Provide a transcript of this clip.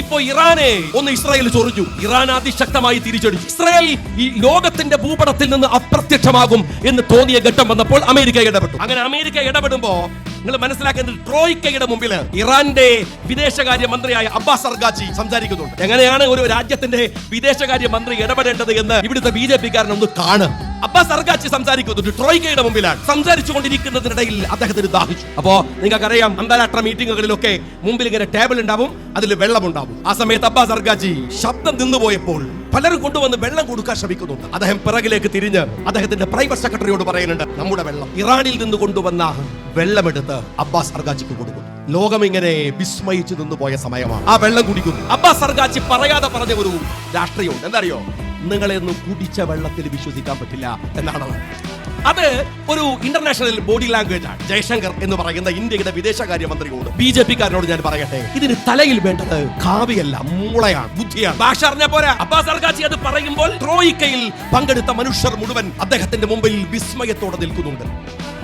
ഇപ്പൊ ഇറാനെ ഒന്ന് ഇസ്രായേൽ ചൊറിഞ്ഞു. ഇറാൻ അതിശക്തമായി തിരിച്ചടിച്ചു. ഇസ്രായേൽ ഈ ലോകത്തിന്റെ ഭൂപടത്തിൽ നിന്ന് അപ്രത്യക്ഷമാകും എന്ന് തോന്നിയ ഘട്ടം വന്നപ്പോൾ അമേരിക്ക ഇടപെട്ടു. അങ്ങനെ അമേരിക്ക ഇടപെടുമ്പോ നിങ്ങൾ മനസ്സിലാക്കേണ്ടത് ട്രോയ്ക്കയുടെ മുമ്പിൽ ഇറാന്റെ വിദേശകാര്യ മന്ത്രിയായ അബ്ബാസ് അർഗാച്ചി സംസാരിക്കുന്നുണ്ട്. എങ്ങനെയാണ് ഒരു രാജ്യത്തിന്റെ വിദേശകാര്യ മന്ത്രി ഇടപെടേണ്ടത് എന്ന് ഇവിടുത്തെ ബി ജെ പിക്കാരൻ ഒന്ന് കാണ് അബ്ബാസ് അർഗാച്ചി സംസാരിക്കുന്നുണ്ട്. ട്രോയ്ക്കയുടെ മുമ്പിലാണ്. സംസാരിച്ചു കൊണ്ടിരിക്കുന്നതിനിടയിൽ അദ്ദേഹത്തിന് ദാഹിച്ചു. അപ്പോ നിങ്ങൾക്കറിയാം അന്താരാഷ്ട്ര മീറ്റിംഗുകളിലൊക്കെ മുമ്പിൽ ഇങ്ങനെ ടേബിൾ ഉണ്ടാവും അതിൽ വെള്ളം ഉണ്ടാവും. ആ സമയത്ത് അബ്ബാസ് സർഗാജി ശബ്ദം നിന്നുപോയപ്പോൾ പലരും കൊണ്ടുവന്ന് വെള്ളം കൊടുക്കാൻ ശ്രമിക്കുന്നുണ്ട്. അദ്ദേഹം പിറകിലേക്ക് തിരിഞ്ഞ് അദ്ദേഹത്തിന്റെ പ്രൈവറ്റ് സെക്രട്ടറിയോട് പറയുന്നുണ്ട് നമ്മുടെ വെള്ളം. ഇറാനിൽ നിന്ന് കൊണ്ടുവന്ന വെള്ളമെടുത്ത് അബ്ബാസ് സർഗാജിക്ക് കൊടുക്കുന്നു. ലോകം ഇങ്ങനെ വിസ്മയിച്ചു നിന്നുപോയ സമയമാണ്. ആ വെള്ളം കുടിക്കുന്നു. അബ്ബാസ് അർഗാച്ചി പറയാതെ പറഞ്ഞ ഒരു രാഷ്ട്രീയമുണ്ട്. എന്തറിയോ നിങ്ങളെ ഒന്നും കുടിച്ച വെള്ളത്തിൽ വിശ്വസിക്കാൻ പറ്റില്ല എന്നാണ് അത്. ഒരു ഇന്റർനാഷണൽ ബോഡി ലാംഗ്വേജ് ആണ്. ജയശങ്കർ എന്ന് പറയുന്ന ഇന്ത്യയുടെ വിദേശകാര്യമന്ത്രിയോട് ബി ജെ പിക്കാരനോട് ഞാൻ പറയട്ടെ? ഇതിന് തലയിൽ വേണ്ടത് കാവിയല്ല മൂളയാണ് ബുദ്ധിയാണ്. ഭാഷ അറിഞ്ഞ പോരാ. അബ്ബാസ് അർഗാച്ചി അത് പറയുമ്പോൾ ട്രോയിക്കയിൽ പങ്കെടുത്ത മനുഷ്യർ മുഴുവൻ അദ്ദേഹത്തിന്റെ മുമ്പിൽ വിസ്മയത്തോടെ നിൽക്കുന്നുണ്ട്.